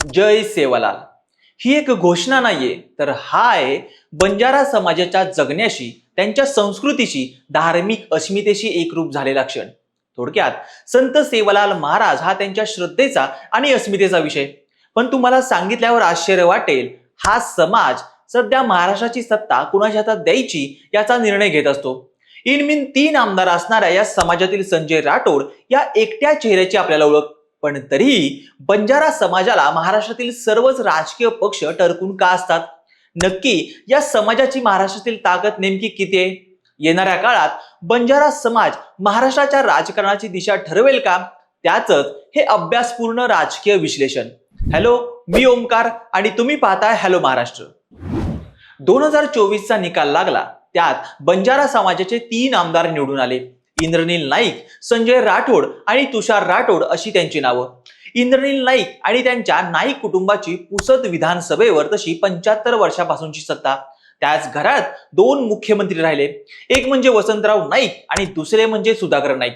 जय सेवालाल. ही एक घोषणा नाहीये तर हा आहे बंजारा समाजाच्या जगण्याशी त्यांच्या संस्कृतीशी धार्मिक अस्मितेशी एकरूप झालेला क्षण. थोडक्यात संत सेवालाल महाराज हा त्यांच्या श्रद्धेचा आणि अस्मितेचा विषय. पण तुम्हाला सांगितल्यावर आश्चर्य वाटेल हा समाज सध्या महाराष्ट्राची सत्ता कुणाच्या हातात द्यायची याचा निर्णय घेत असतो. इनमिन तीन आमदार असणाऱ्या या समाजातील संजय राठोड या एकट्या चेहऱ्याची आपल्याला ओळख पण तरीही बंजारा समाजाला महाराष्ट्रातील सर्वच राजकीय पक्ष टरकून का असतात? नक्की या समाजाची महाराष्ट्रातील ताकद नेमकी किती आहे? येणाऱ्या काळात बंजारा समाज महाराष्ट्राच्या राजकारणाची दिशा ठरवेल का? त्याच हे अभ्यासपूर्ण राजकीय विश्लेषण. हॅलो मी ओमकार आणि तुम्ही पाहताय हॅलो महाराष्ट्र. दोन हजार चोवीसचा निकाल लागला त्यात बंजारा समाजाचे तीन आमदार निवडून आले. इंद्रनील नाईक संजय राठोड आणि तुषार राठोड अशी त्यांची नावं. इंद्रनील नाईक आणि त्यांच्या नाईक कुटुंबाची पुसद विधानसभेवर तशी पंच्याहत्तर वर्षापासूनची सत्ता. त्याच घरात दोन मुख्यमंत्री राहिले. एक म्हणजे वसंतराव नाईक आणि दुसरे म्हणजे सुधाकर नाईक.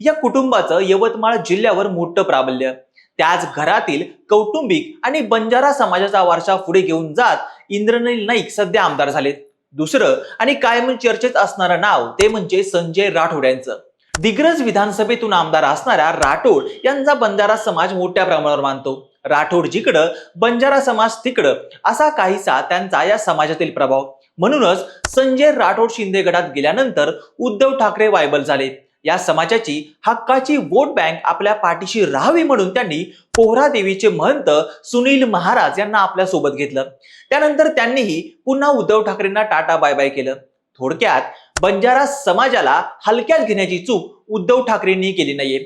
या कुटुंबाचं यवतमाळ जिल्ह्यावर मोठं प्राबल्य. त्याच घरातील कौटुंबिक आणि बंजारा समाजाचा वारसा पुढे घेऊन जात इंद्रनील नाईक सध्या आमदार झालेत. दुसरं आणि कायम चर्चेत असणारं नाव ते म्हणजे संजय राठोड यांचं. दिग्रज विधानसभेतून आमदार असणाऱ्या राठोड यांचा बंजारा समाज मोठ्या प्रमाणावर मानतो. राठोड जिकडं बंजारा समाज तिकडं असा काहीसा त्यांचा या समाजातील प्रभाव. म्हणूनच संजय राठोड शिंदे गटात गेल्यानंतर उद्धव ठाकरे वायबल झाले. या समाजाची हक्काची वोट बँक आपल्या पाठीशी राहावी म्हणून त्यांनी पोहरा देवीचे महंत सुनील महाराज यांना आपल्यासोबत घेतलं. त्यानंतर त्यांनीही पुन्हा उद्धव ठाकरेंना टाटा बाय बाय केलं. थोडक्यात बंजारा समाजाला हलक्यात घेण्याची चूक उद्धव ठाकरेंनी केली नाहीये.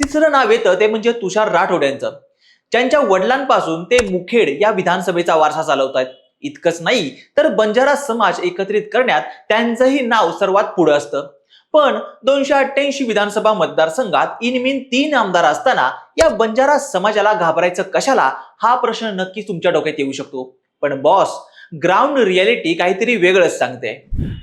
तिसरं नाव येतं ते म्हणजे तुषार राठोड यांचं ज्यांच्या वडिलांपासून ते मुखेड या विधानसभेचा वारसा चालवत इतकंच नाही तर बंजारा समाज एकत्रित करण्यात त्यांचंही नाव सर्वात पुढे असतं. पण दोनशे अठ्ठ्याऐंशी विधानसभा मतदारसंघात इनमिन तीन आमदार असताना या बंजारा समाजाला घाबरायचं कशाला? हा प्रश्न नक्कीच तुमच्या डोक्यात येऊ शकतो. पण बॉस ग्राउंड रियालिटी काहीतरी वेगळंच सांगते.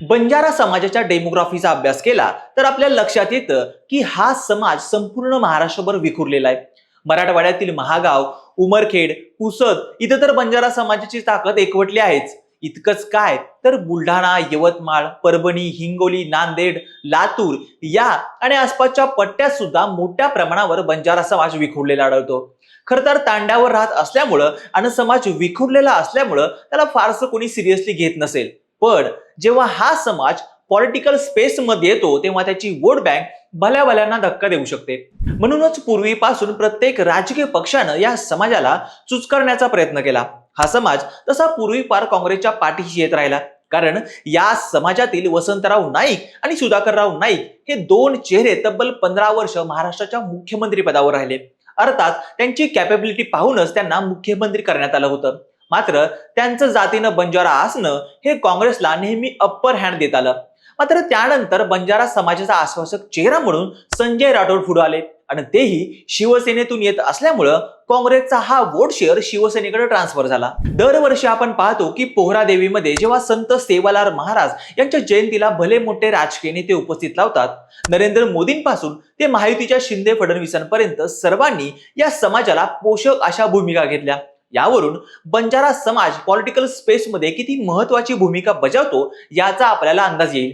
बंजारा समाजाच्या डेमोग्राफीचा अभ्यास केला तर आपल्या लक्षात येतं की हा समाज संपूर्ण महाराष्ट्रभर विखुरलेला आहे. मराठवाड्यातील महागाव उमरखेड पुसद इथं तर बंजारा समाजाची ताकद एकवटली आहेच. इतकंच काय? तर बुलढाणा यवतमाळ परभणी हिंगोली नांदेड लातूर या आणि आसपासच्या पट्ट्यात सुद्धा मोठ्या प्रमाणावर बंजारा समाज विखुरलेला आढळतो. खर तर तांड्यावर राहत असल्यामुळं आणि समाज विखुरलेला असल्यामुळं त्याला फारसं कोणी सिरियसली घेत नसेल. पण जेव्हा हा समाज पॉलिटिकल स्पेस मध्ये येतो तेव्हा त्याची वोट बँक भल्या भल्यांना धक्का देऊ शकते. म्हणूनच पूर्वीपासून प्रत्येक राजकीय पक्षानं या समाजाला चुचकरण्याचा प्रयत्न केला. हा समाज तसा पूर्वी पार काँग्रेसच्या पाठीशी येत राहिला. कारण या समाजातील वसंतराव नाईक आणि सुधाकरराव नाईक हे दोन चेहरे तब्बल पंधरा वर्ष महाराष्ट्राच्या मुख्यमंत्री पदावर राहिले. अर्थात त्यांची कॅपेबिलिटी पाहूनच त्यांना मुख्यमंत्री करण्यात आलं होतं. मात्र त्यांचं जातीनं बंजारा असणं हे काँग्रेसला नेहमी अप्पर हँड देत आलं. मात्र त्यानंतर बंजारा समाजाचा आश्वासक चेहरा म्हणून संजय राठोड पुढे आले. आणि तेही शिवसेनेतून येत असल्यामुळं काँग्रेसचा हा वोट शेअर शिवसेनेकडे ट्रान्सफर झाला. दरवर्षी आपण पाहतो की पोहरा देवीमध्ये जेव्हा संत सेवालाल महाराज यांच्या जयंतीला भले मोठे राजकीय नेते उपस्थित लावतात नरेंद्र मोदींपासून ते महायुतीच्या शिंदे फडणवीसांपर्यंत सर्वांनी या समाजाला पोषक अशा भूमिका घेतल्या. यावरून बंजारा समाज पॉलिटिकल स्पेसमध्ये किती महत्वाची भूमिका बजावतो याचा आपल्याला अंदाज येईल.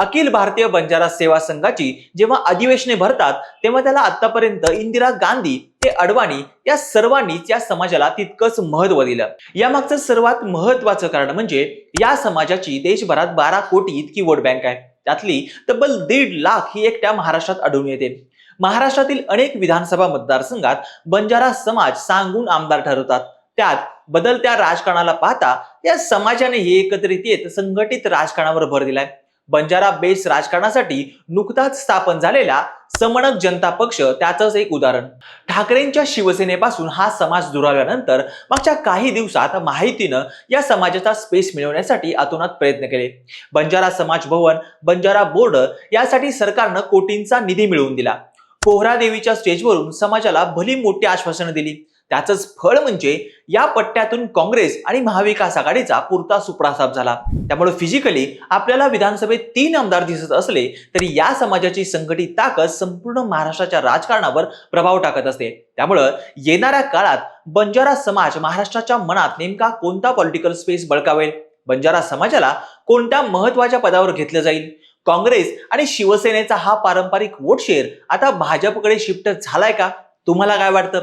अखिल भारतीय बंजारा सेवा संघाची जेव्हा अधिवेशने भरतात तेव्हा त्याला आतापर्यंत इंदिरा गांधी ते अडवाणी या सर्वांनीच या समाजाला तितकंच महत्त्व दिलं. यामागचं सर्वात महत्वाचं कारण म्हणजे या समाजाची देशभरात बारा कोटी इतकी वोट बँक आहे. त्यातली तब्बल दीड लाख ही एकट्या महाराष्ट्रात आढळून येते. महाराष्ट्रातील अनेक विधानसभा मतदारसंघात बंजारा समाज सांगून आमदार ठरवतात. त्यात बदलत्या राजकारणाला पाहता या समाजाने हे एकत्रित येत संघटित राजकारणावर भर दिलाय. बंजारा बेस राजकारणासाठी नुकताच स्थापन झालेला समणक जनता पक्ष त्याचंच एक उदाहरण. ठाकरेंच्या शिवसेनेपासून हा समाज दुरावल्यानंतर मागच्या काही दिवसात माहितीनं या समाजाचा स्पेस मिळवण्यासाठी अतोनात प्रयत्न केले. बंजारा समाज भवन बंजारा बोर्ड यासाठी सरकारनं कोटींचा निधी मिळवून दिला. पोहरा देवीच्या स्टेजवरून समाजाला भली मोठी आश्वासनं दिली. त्याचंच फळ म्हणजे या पट्ट्यातून काँग्रेस आणि महाविकास आघाडीचा पुरता सुप्रासाप झाला. त्यामुळे फिजिकली आपल्याला विधानसभेत तीन आमदार दिसत असले तरी या समाजाची संघटित ताकद संपूर्ण महाराष्ट्राच्या राजकारणावर प्रभाव टाकत असते. त्यामुळं येणाऱ्या काळात बंजारा समाज महाराष्ट्राच्या मनात नेमका कोणता पॉलिटिकल स्पेस बळकावेल? बंजारा समाजाला कोणत्या महत्त्वाच्या पदावर घेतलं जाईल? काँग्रेस आणि शिवसेनेचा हा पारंपरिक वोट शेअर आता भाजपकडे शिफ्ट झालाय का? तुम्हाला काय वाटतं?